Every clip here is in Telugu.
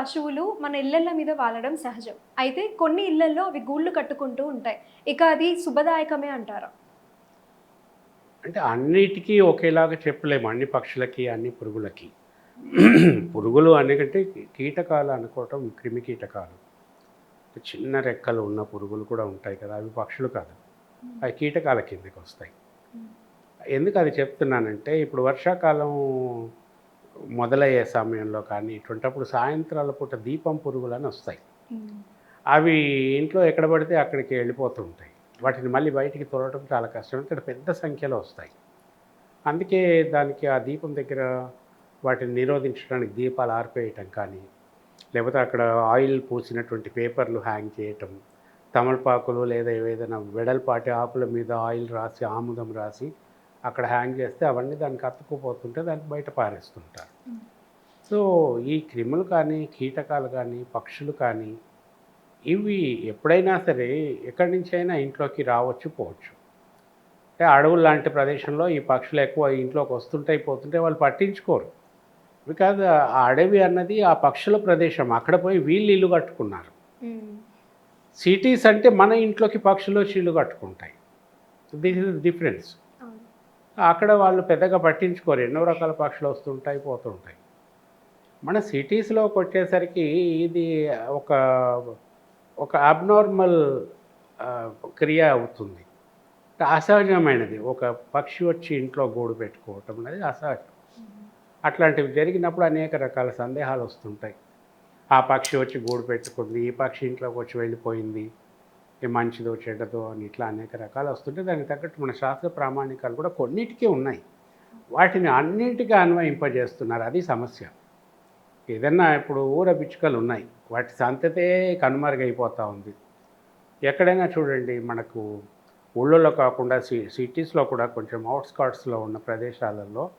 పశువులు మన ఇళ్ళల మీద వాలడం సహజం. అయితే కొన్ని ఇళ్ళలో అవి గూళ్ళు కట్టుకుంటూ ఉంటాయి. ఇక అది శుభదాయకమే అంటారా? అంటే అన్నిటికీ ఒకేలాగా చెప్పలేము. అన్ని పక్షులకి అన్ని పురుగులకి. పురుగులు అనేకంటే కీటకాలు అనుకోవటం క్రిమి కీటకాలు. చిన్న రెక్కలు ఉన్న పురుగులు కూడా ఉంటాయి కదా. అవి పక్షులు కాదు. అవి కీటకాల కిందకి వస్తాయి. ఎందుకు అది చెప్తున్నానంటే ఇప్పుడు వర్షాకాలం మొదలయ్యే సమయంలో కానీ ఇటువంటప్పుడు సాయంత్రాల పూట దీపం పురుగులు అని వస్తాయి అవి ఇంట్లో ఎక్కడ పడితే అక్కడికి వెళ్ళిపోతూ ఉంటాయి. వాటిని మళ్ళీ బయటికి తోలడం చాలా కష్టం. ఇక్కడ పెద్ద సంఖ్యలో వస్తాయి. అందుకే దానికి ఆ దీపం దగ్గర వాటిని నిరోధించడానికి దీపాలు ఆర్పేయటం కానీ లేకపోతే అక్కడ ఆయిల్ పూసినటువంటి పేపర్లు హ్యాంగ్ చేయటం తమలపాకులు లేదా ఏదైనా వెడల్పాటి ఆకుల మీద ఆయిల్ రాసి ఆముదం రాసి అక్కడ హ్యాంగ్ చేస్తే అవన్నీ దానికి అతుక్కుపోతుంటే దానికి బయట పారేస్తుంటారు. సో ఈ క్రిములు కానీ కీటకాలు కానీ పక్షులు కానీ ఇవి ఎప్పుడైనా సరే ఎక్కడి నుంచి అయినా ఇంట్లోకి రావచ్చు పోవచ్చు. అంటే అడవులు లాంటి ప్రదేశంలో ఈ పక్షులు ఎక్కువ ఇంట్లోకి వస్తుంటాయి పోతుంటే వాళ్ళు పట్టించుకోరు. బికాజ్ ఆ అడవి అన్నది ఆ పక్షుల ప్రదేశం. అక్కడ పోయి వీళ్ళు ఇల్లు కట్టుకున్నారు. సిటీస్ అంటే మన ఇంట్లోకి పక్షులు వచ్చి ఇల్లు కట్టుకుంటాయి. This is difference. అక్కడ వాళ్ళు పెద్దగా పట్టించుకోరు. ఎన్నో రకాల పక్షులు వస్తుంటాయి పోతుంటాయి. మన సిటీస్లోకి వచ్చేసరికి ఇది ఒక ఒక అబ్నార్మల్ క్రియ అవుతుంది. అసహజమైనది. ఒక పక్షి వచ్చి ఇంట్లో గూడు పెట్టుకోవటం అనేది అసహజం. అట్లాంటివి జరిగినప్పుడు అనేక రకాల సందేహాలు వస్తుంటాయి. ఆ పక్షి వచ్చి గూడు పెట్టుకుంది ఈ పక్షి ఇంట్లోకి వచ్చి వెళ్ళిపోయింది మంచిదో చెడ్డదో అని ఇట్లా అనేక రకాలు వస్తుంటే దానికి తగ్గట్టు మన శాస్త్ర ప్రామాణికాలు కూడా కొన్నిటికీ ఉన్నాయి. వాటిని అన్నింటికీ అన్వయింపజేస్తున్నారు. అది సమస్య. ఏదన్నా ఇప్పుడు ఊర పిచ్చుకలు ఉన్నాయి. వాటి సంతతే కనుమరుగైపోతూ ఉంది. ఎక్కడైనా చూడండి మనకు ఊళ్ళలో కాకుండా సి సిటీస్లో కూడా కొంచెం అవుట్స్కర్ట్స్లో ఉన్న ప్రదేశాలలో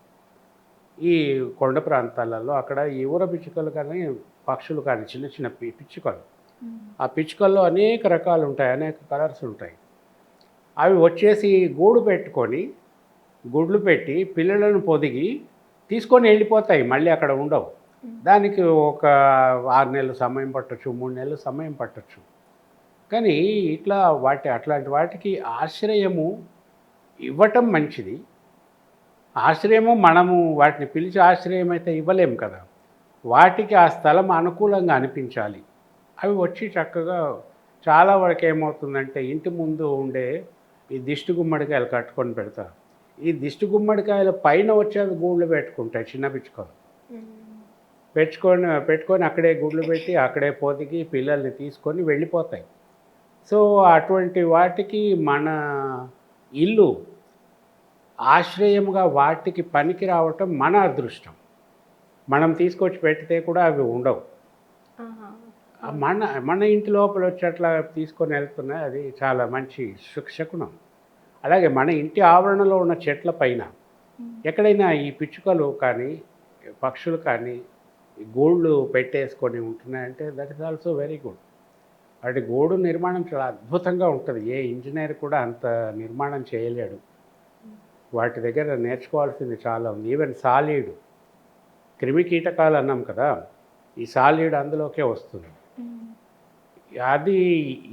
ఈ కొండ ప్రాంతాలలో అక్కడ ఈ ఊర పిచ్చుకలు కానీ పక్షులు కానీ చిన్న చిన్న పిచ్చుకలు ఆ పిచ్చుకల్లో అనేక రకాలు ఉంటాయి అనేక కలర్స్ ఉంటాయి అవి వచ్చేసి గూడు పెట్టుకొని గుడ్లు పెట్టి పిల్లలను పొదిగి తీసుకొని వెళ్ళిపోతాయి మళ్ళీ అక్కడ ఉండవు. దానికి ఒక ఆరు నెలలు సమయం పట్టొచ్చు మూడు నెలలు సమయం పట్టచ్చు. కానీ ఇట్లా వాటి అట్లాంటి వాటికి ఆశ్రయము ఇవ్వటం మంచిది. ఆశ్రయము మనము వాటిని పిలిచి ఆశ్రయం అయితే ఇవ్వలేము కదా. వాటికి ఆ స్థలం అనుకూలంగా అనిపించాలి. అవి వచ్చి చక్కగా చాలా వరకు ఏమవుతుందంటే ఇంటి ముందు ఉండే ఈ దిష్టి గుమ్మడికాయలు కట్టుకొని పెడతారు ఈ దిష్టి గుమ్మడికాయల పైన వచ్చేది గూళ్ళు పెట్టుకుంటాయి చిన్న పిచ్చుకలు. పెట్టుకొని పెట్టుకొని అక్కడే గుడ్లు పెట్టి అక్కడే పోతికి పిల్లల్ని తీసుకొని వెళ్ళిపోతాయి. సో అటువంటి వాటికి మన ఇల్లు ఆశ్రయముగా వాటికి పనికి రావటం మన అదృష్టం. మనం తీసుకొచ్చి పెడితే కూడా అవి ఉండవు. మన మన ఇంటి లోపల వచ్చి అట్లా తీసుకొని వెళ్తున్నాయి అది చాలా మంచి శుక్- శకునం అలాగే మన ఇంటి ఆవరణలో ఉన్న చెట్ల పైన ఎక్కడైనా ఈ పిచ్చుకలు కానీ పక్షులు కానీ గూళ్ళు పెట్టేసుకొని ఉంటున్నాయంటే that is also very good వాటి గూడు నిర్మాణం చాలా అద్భుతంగా ఉంటుంది. ఏ ఇంజనీర్ కూడా అంత నిర్మాణం చేయలేడు. వాటి దగ్గర నేర్చుకోవాల్సింది చాలా ఉంది. ఈవెన్ సాలీడు. క్రిమి కీటకాలు అన్నాం కదా ఈ సాలీడ్ అందులోకే వస్తుంది. అది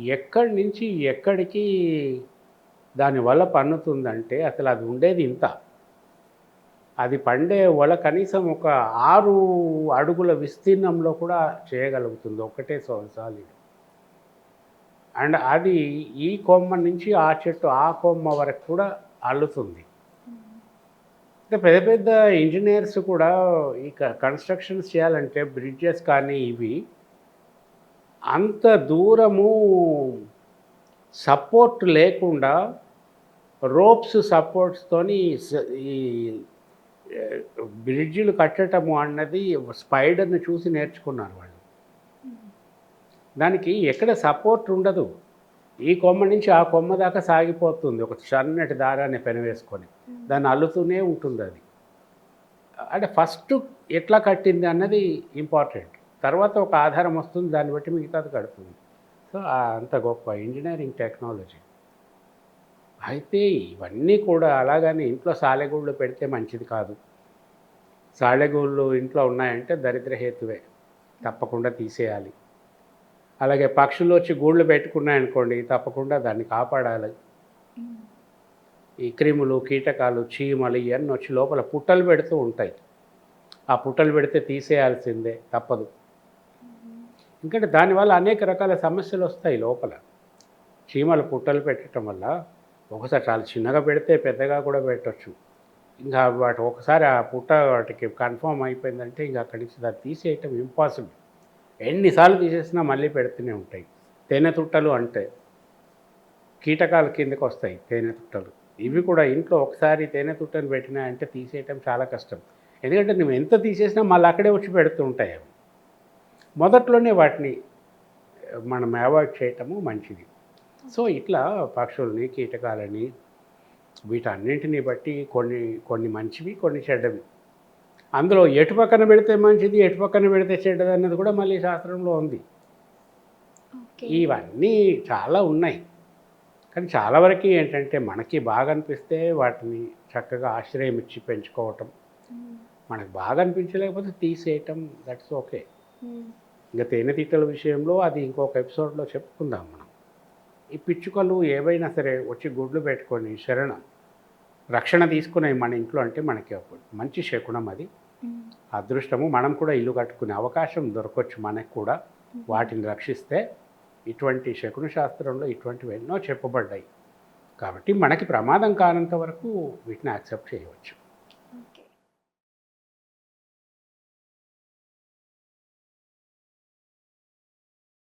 ఎక్కడి నుంచి ఎక్కడికి దానివల్ల పన్నుతుందంటే అసలు అది ఉండేది ఇంత. అది పండే వల కనీసం ఒక ఆరు అడుగుల విస్తీర్ణంలో కూడా చేయగలుగుతుంది ఒకటే సాలిడ్. అండ్ అది ఈ కొమ్మ నుంచి ఆ చెట్టు ఆ కొమ్మ వరకు కూడా అల్లుతుంది. అంటే పెద్ద పెద్ద ఇంజనీర్స్ కూడా ఈ కన్స్ట్రక్షన్స్ చేయాలంటే బ్రిడ్జెస్ కానీ ఇవి అంత దూరము సపోర్ట్ లేకుండా రోప్స్ సపోర్ట్స్తోని స- ఈ బ్రిడ్జిలు కట్టడము అన్నది స్పైడర్ని చూసి నేర్చుకున్నారు వాళ్ళు. దానికి ఎక్కడ సపోర్ట్ ఉండదు. ఈ కొమ్మ నుంచి ఆ కొమ్మ దాకా సాగిపోతుంది. ఒక సన్నటి దారాన్ని పెనవేసుకొని. దాన్ని అల్లుతూనే ఉంటుంది అది అంటే ఫస్ట్ ఎట్లా కట్టింది అన్నది ఇంపార్టెంట్. తర్వాత ఒక ఆధారం వస్తుంది దాన్ని బట్టి మిగతాది కడుతుంది సో అంత గొప్ప ఇంజనీరింగ్ టెక్నాలజీ. అయితే ఇవన్నీ కూడా అలాగని ఇంట్లో సాలెగూళ్ళు పెడితే మంచిది కాదు. సాలెగూళ్ళు ఇంట్లో ఉన్నాయంటే దరిద్ర హేతువే. తప్పకుండా తీసేయాలి. అలాగే పక్షులు వచ్చి గూళ్ళు పెట్టుకున్నాయనుకోండి తప్పకుండా దాన్ని కాపాడాలి. ఈ క్రిములు కీటకాలు చీమలు ఇవన్నీ వచ్చి లోపల పుట్టలు పెడుతూ ఉంటాయి. ఆ పుట్టలు పెడితే తీసేయాల్సిందే తప్పదు. ఎందుకంటే దానివల్ల అనేక రకాల సమస్యలు వస్తాయి లోపల. చీమలు పుట్టలు పెట్టడం వల్ల ఒకసారి చాలా చిన్నగా పెడితే పెద్దగా కూడా పెట్టచ్చు. ఇంకా వాటి ఒకసారి ఆ పుట్ట వాటికి కన్ఫామ్ అయిపోయిందంటే ఇంకా అక్కడి నుంచి దాన్ని తీసేయటం ఇంపాసిబుల్. ఎన్నిసార్లు తీసేసినా మళ్ళీ పెడుతూనే ఉంటాయి. తేనె తుట్టలు అంటే కీటకాల కిందకి వస్తాయి తేనె తుట్టలు. ఇవి కూడా ఇంట్లో ఒకసారి తేనె తుట్టను పెట్టినా అంటే తీసేయటం చాలా కష్టం. ఎందుకంటే నువ్వు ఎంత తీసేసినా మళ్ళీ అక్కడే వచ్చి పెడుతూ ఉంటాయి అవి. మొదట్లోనే వాటిని మనం అవాయిడ్ చేయటము మంచిది. సో ఇట్లా పక్షుల్ని కీటకాలని వీటన్నింటిని బట్టి కొన్ని కొన్ని మంచివి కొన్ని చెడ్డవి. అందులో ఎటు పక్కన పెడితే మంచిది ఎటు పక్కన పెడితే చెడ్డది అన్నది కూడా మళ్ళీ శాస్త్రంలో ఉంది. ఇవన్నీ చాలా ఉన్నాయి. కానీ చాలా వరకు ఏంటంటే మనకి బాగా అనిపిస్తే వాటిని చక్కగా ఆశ్రయం ఇచ్చి పెంచుకోవటం మనకు బాగా అనిపించలేకపోతే తీసేయటం దట్స్ ఓకే. ఇంకా తేనెతీటల విషయంలో అది ఇంకొక ఎపిసోడ్లో చెప్పుకుందాం మనం. ఈ పిచ్చుకలు ఏవైనా సరే వచ్చి గుడ్లు పెట్టుకొని శరణం రక్షణ తీసుకునే మన ఇంట్లో అంటే మనకి ఒక మంచి శకునం అది. అదృష్టము మనం కూడా ఇల్లు కట్టుకునే అవకాశం దొరకవచ్చు మనకు కూడా. వాటిని రక్షిస్తే ఇటువంటి శకున శాస్త్రంలో ఇటువంటివి ఎన్నో చెప్పబడ్డాయి. కాబట్టి మనకి ప్రమాదం కానంత వరకు వీటిని యాక్సెప్ట్ చేయవచ్చు.